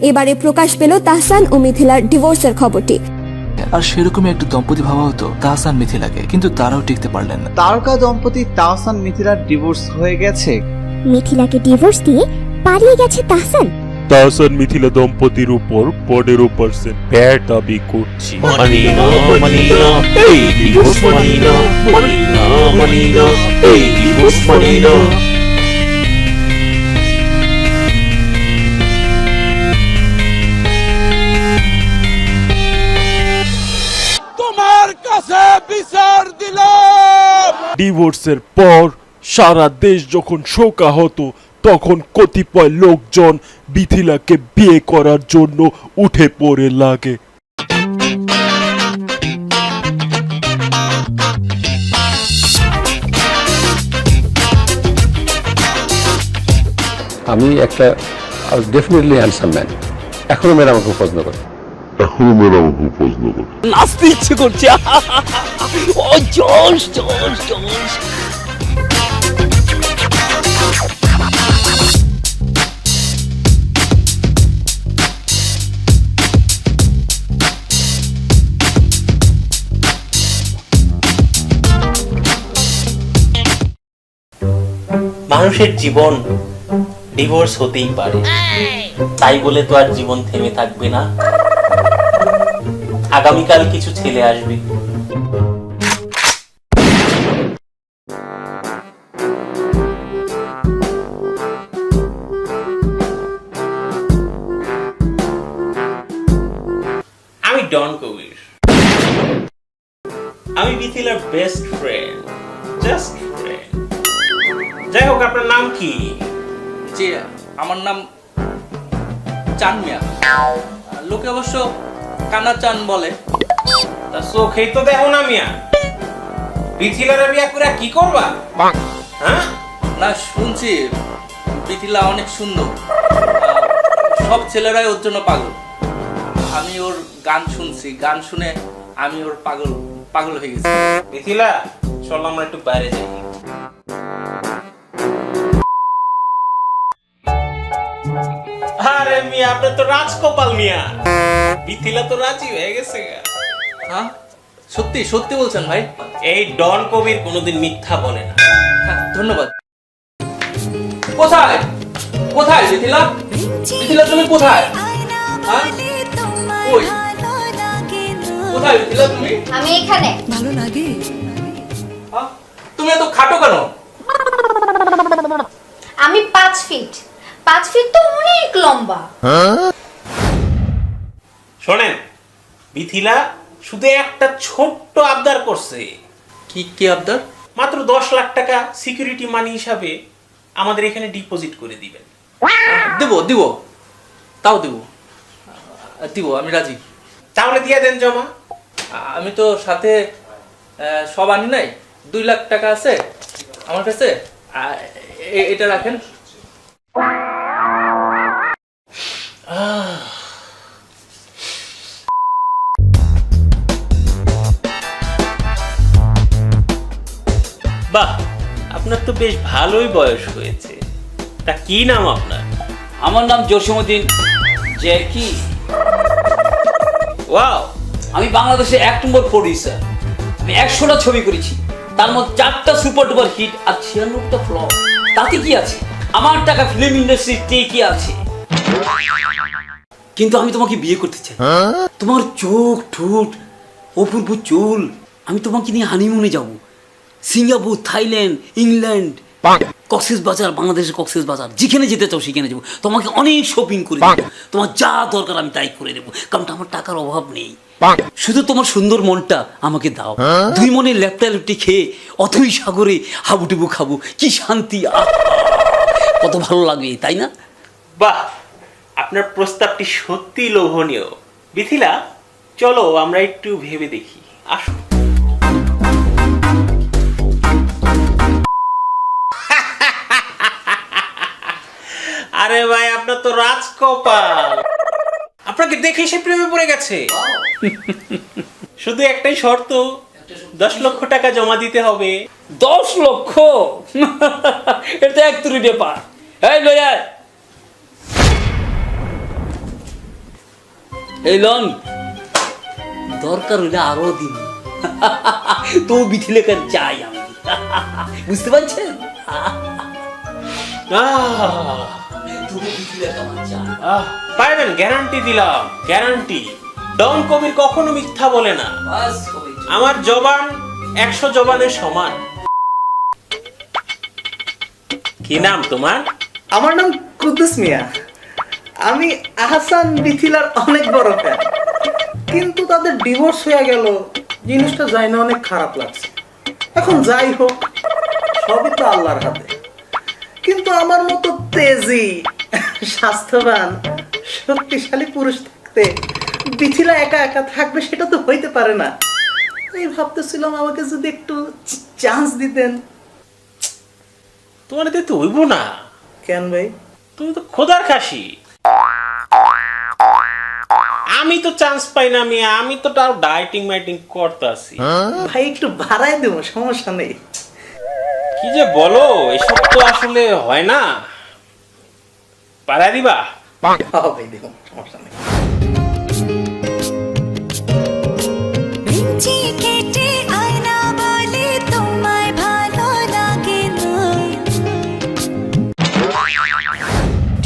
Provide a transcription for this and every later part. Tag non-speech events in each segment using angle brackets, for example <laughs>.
এবারে প্রকাশ পেল তাহসান ও মিথিলার ডিভোর্সের খবরটি। আর সেরকমই একটা দম্পতি ভাবা হতো তাহসান মিথিলাকে কিন্তু তারাও টিকতে পারলেন না। তারকা দম্পতি তাহসান মিথিলার ডিভোর্স হয়ে গেছে। মিথিলাকে ডিভোর্স দিয়ে পালিয়ে গেছে তাহসান। তাহসান মিথিলা দম্পতির উপর পনেরো পার্সেন্ট ভ্যাট দাবি করছি। Manina, Manina, hey, divorce Manina, Manina, Manina, divorce Manina. ডিভোর্সের পর সারা দেশ যখন শোকাহত তখন কতিপয় লোকজন বিথিলাকে বিয়ে করার জন্য উঠে পড়ে লাগে। আমি একটা ডেফিনেটলি হ্যান্ডসাম ম্যান এখনও মেয়েরা আমাকে পছন্দ করে। নাচতে ইচ্ছে করছে ও জোশ জোশ জোশ মানুষের জীবন ডিভোর্স হতেই পারে। তাই বলে তো আর জীবন থেমে থাকবে না। আগামীকাল কিছু ছেলে আসবে। আমি ডন কবির। আমি মিথিলার বেস্ট ফ্রেন্ড জাস্ট ফ্রেন্ড যাই হোক আপনার নাম কি? জি আমার নাম চান মিয়া লোকে অবশ্য কানা চান বলে। তা চোখেই তো দেখো না মিয়া। মিথিলার বিয়া করে কি করবা? হ্যাঁ? না শুনছি। মিথিলা অনেক সুন্দর। সব ছেলেরাই ওর জন্য পাগল। আমি ওর গান শুনছি। গান শুনে আমি ওর পাগল পাগল হয়ে গেছি। মিথিলা চল আমরা একটু বাইরে যাই। আরে মিয়া আপনার তো রাজকপাল মিয়া। মিথিলা তো রাজি হয়ে গেছে হ্যাঁ? সত্যি সত্যি বলছেন ভাই? এই ডন কবির কোনোদিন মিথ্যা বলে না। হ্যাঁ ধন্যবাদ। কোথায়? কোথায় মিথিলা? মিথিলা তুমি কোথায়? হ্যাঁ? ওই কোথায় মিথিলা তুমি? আমি এখানে। হ্যাঁ? তুমি এত খাটো কেন? আমি পাঁচ ফিট। পাঁচ ফিট তো অনেক লম্বা। শোনেন মিথিলা শুধু একটা ছোট্ট আবদার করছে। কি কি আবদার? মাত্র দশ লাখ টাকা সিকিউরিটি মানি হিসাবে আমাদের এখানে ডিপোজিট করে দিবেন। দিব দিব। তাও দিব। দিব আমি রাজি। তাহলে দিয়ে দেন জমা। আমি তো সাথে সব আনি নাই। দুই লাখ টাকা আছে আমার কাছে। এটা রাখেন। আপনার তো বেশ ভালোই বয়স হয়েছে। তা কি নাম আপনার? আমার নাম জসিমুদ্দিন জ্যাকি ওয়াও। আমি বাংলাদেশে এক নম্বর প্রডিউসার আমি একশোটা ছবি করেছি। তার মধ্যে চারটা সুপার ডুপার হিট আর ছিয়ানব্বইটা ফ্লপ তাতে কি আছে? আমার টাকা ফিল্ম ইন্ডাস্ট্রিতে কি আছে? কিন্তু আমি তোমাকে বিয়ে করতে চাই। তোমার চোখ ঠোঁট অপূর্ব চুল। আমি তোমাকে নিয়ে হানিমুনে যাব। সিঙ্গাপুর থাইল্যান্ড ইংল্যান্ড কক্সেস বাজার বাংলাদেশের কক্সেস বাজার। যেখানে যেতে চাও সেখানে যাব। তোমাকে অনেক শপিং করে দেবো। তোমার যা দরকার আমি তাই করে দেবো। কারণ আমার টাকার অভাব নেই। শুধু তোমার সুন্দর মনটা আমাকে দাও। দুই মনে ল্যাপটা ল্যাপটি খেয়ে অথই সাগরে হাবুডুবু খাব। কি শান্তি। কত ভালো লাগবে তাই না? বাহ! আপনার প্রস্তাবটি সত্যি লোভনীয়। মিথিলা চলো আমরা একটু ভেবে দেখি। আসুন। আরে ভাই আপনার তো রাজকপাল। আপনাকে দেখে সে প্রেমে পড়ে গেছে? শুধু একটাই শর্ত দশ লক্ষ টাকা জমা দিতে হবে। দশ লক্ষ? এটা এক তুরি ব্যাপার। এই লয়ার এই লন দরকার হইলে আরও দিন। তো বিথিলেকার চাই আমি। বুঝতে পারছেন? আহ, পাইবেন গ্যারান্টি দিলাম গ্যারান্টি ডন কবির কখনো মিথ্যা বলে না। আমার জবান একশো জবানের সমান। কি নাম তোমার? আমার নাম কুদ্দুস মিয়া। আমি আহসান মিথিলার অনেক বড় ফ্যান কিন্তু তাদের ডিভোর্স হয়ে গেল। জিনিসটা যাই না অনেক খারাপ লাগছে। এখন যাই হোক সবই তো আল্লাহর হাতে। কিন্তু আমার মতো তেজি স্বাস্থ্যবান শক্তিশালী পুরুষ থাকতে বিথিলা একা একা থাকবে সেটা তো হইতে পারে না। আমি ভাবতেছিলাম আমাকে যদি একটু চান্স দিতেন। তোমার এতে তো হইব না। কেন ভাই? তুমি তো খোদার খাসি। আমি তো চান্স পাই না আমি আমি তো তাও ডাইটিং মাইটিং করতেছি। ভাই একটু বাড়াই দেবো সমস্যা নেই। কি যে বলো এসব তো আসলে হয় না। পারা দিবা? ভাই দেখুন সমস্যা নেই।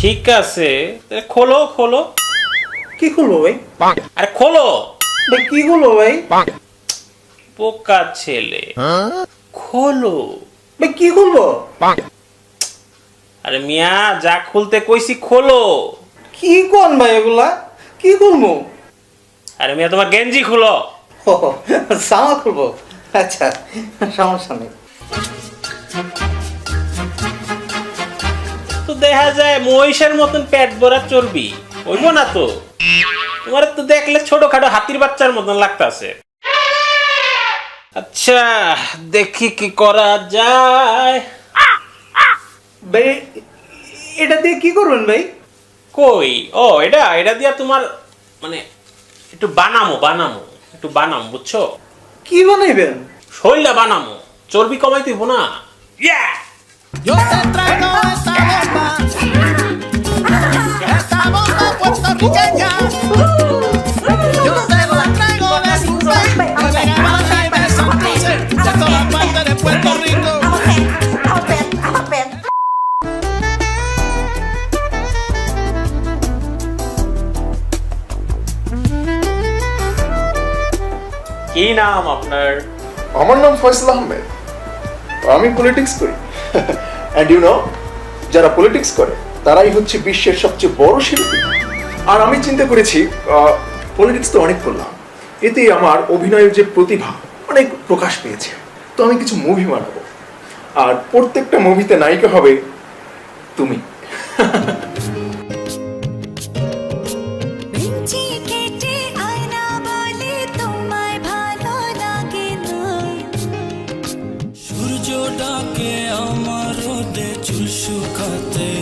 ঠিক আছে খোলো খোলো। কি খুলবো ভাই? আরে খোলো। ভাই কি খুলবো ভাই? পোকা। ছেলে। খোলো। ভাই কি খুলবো? আরে মিয়া যা খুলতে কইছি খোলো। কি কোন ভাই এগুলা? কি খুলবো আরে মিয়া তোমার গেঞ্জি খুলো। ও, জামা খুলবো? আচ্ছা সমস্যা নেই। তো দেখা যায় মহিষের মতন পেট ভরা চর্বি। হইব না তো? তোমার তো দেখলে ছোটখাটো হাতির বাচ্চার মতন লাগতাছে। আচ্ছা দেখি কি করা যায়। ভাই এটা দিয়ে কি করবেন ভাই? কই? ও এটা এটা দিয়া তোমার মানে একটু বানামো বানামো একটু বানামো বুঝছ? কি বানাইবেন? শরীরটা বানামো। চর্বি কমাইতে হইব না? Yeah! কি নাম আপনার? আমার নাম ফয়সাল আহমেদ। আমি পলিটিক্স করি। অ্যান্ড ইউ নো যারা পলিটিক্স করে, তারাই হচ্ছে বিশ্বের সবচেয়ে বড় শিল্পী। আর আমি চিন্তা করেছি পলিটিক্স তো অনেক করলাম। এতে আমার অভিনয়ের যে প্রতিভা, অনেক প্রকাশ পেয়েছে। তো আমি কিছু মুভি বানাবো। আর প্রত্যেকটা মুভিতে নায়িকা হবে তুমি।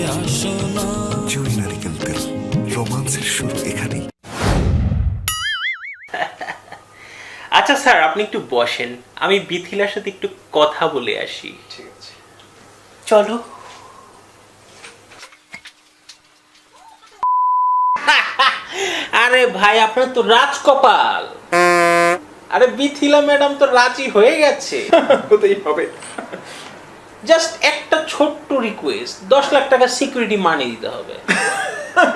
আসো না জুই নারিকেল তেল রোমান্সের শুরু এখানেই। আচ্ছা স্যার আপনি একটু বসেন। আমি বিথিলার সাথে একটু কথা বলে আসি। ঠিক আছে। চলো। <laughs> আরে ভাই আপনার তো রাজকপাল। আরে বিথিলা ম্যাডাম তো রাজি হয়ে গেছে। <laughs> হতেই হবে। জাস্ট একটা ছোট্ট রিকোয়েস্ট দশ লাখ টাকা সিকিউরিটি মানি দিতে হবে।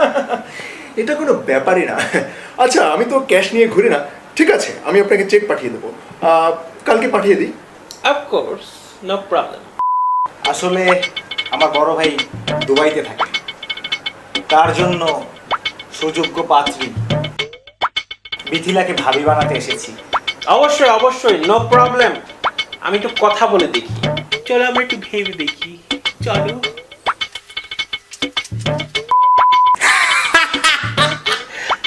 <laughs> এটা কোনো ব্যাপারই না। আচ্ছা আমি তো ক্যাশ নিয়ে ঘুরি না। ঠিক আছে আমি আপনাকে চেক পাঠিয়ে দেবো। আহ, কালকে পাঠিয়ে দিই। অফকোর্স নো প্রবলেম আসলে আমার বড় ভাই দুবাইতে থাকে। তার জন্য সুযোগ্য পাত্রী মিথিলাকে ভাবি বানাতে এসেছি। অবশ্যই অবশ্যই নো প্রবলেম আমি একটু কথা বলে দেখি। চলো আমরা একটু ভেবে দেখি। চলো।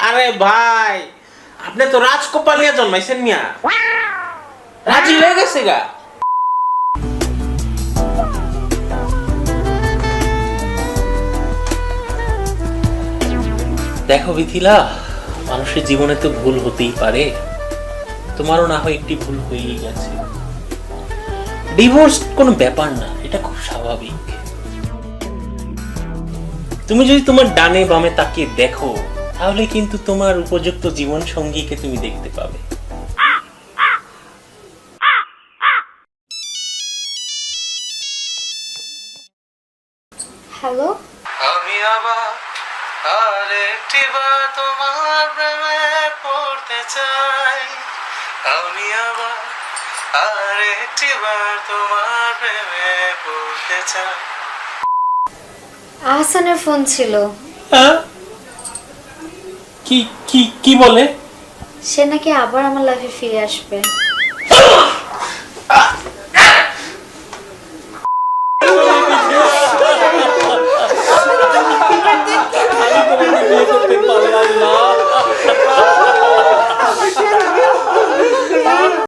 আরে ভাই, আপনি তো রাজকপালিয়া জন্মাইছেন মিয়া। রাজি হয়ে গেছে গা। দেখো বিথিলা মানুষের জীবনে তো ভুল হতেই পারে। তোমারও না হয় একটি ভুল হয়েই গেছে। ডিভোর্স কোনো ব্যাপার না এটা খুব স্বাভাবিক। তুমি যদি তোমার ডানে বামে তাকিয়ে দেখো তাহলে কিন্তু তোমার উপযুক্ত জীবন সঙ্গীকে তুমি দেখতে পাবে। হ্যালো আমি আবার তোমার প্রেমে পড়তে চাই। আমি আবার আরেকটি বার তোমার প্রেমে পড়তে চাই। আহসানের ফোন ছিল। হ্যাঁ? কি কি কি বলে? সে নাকি আবার আমার লাইফে ফিরে আসবে। <coughs>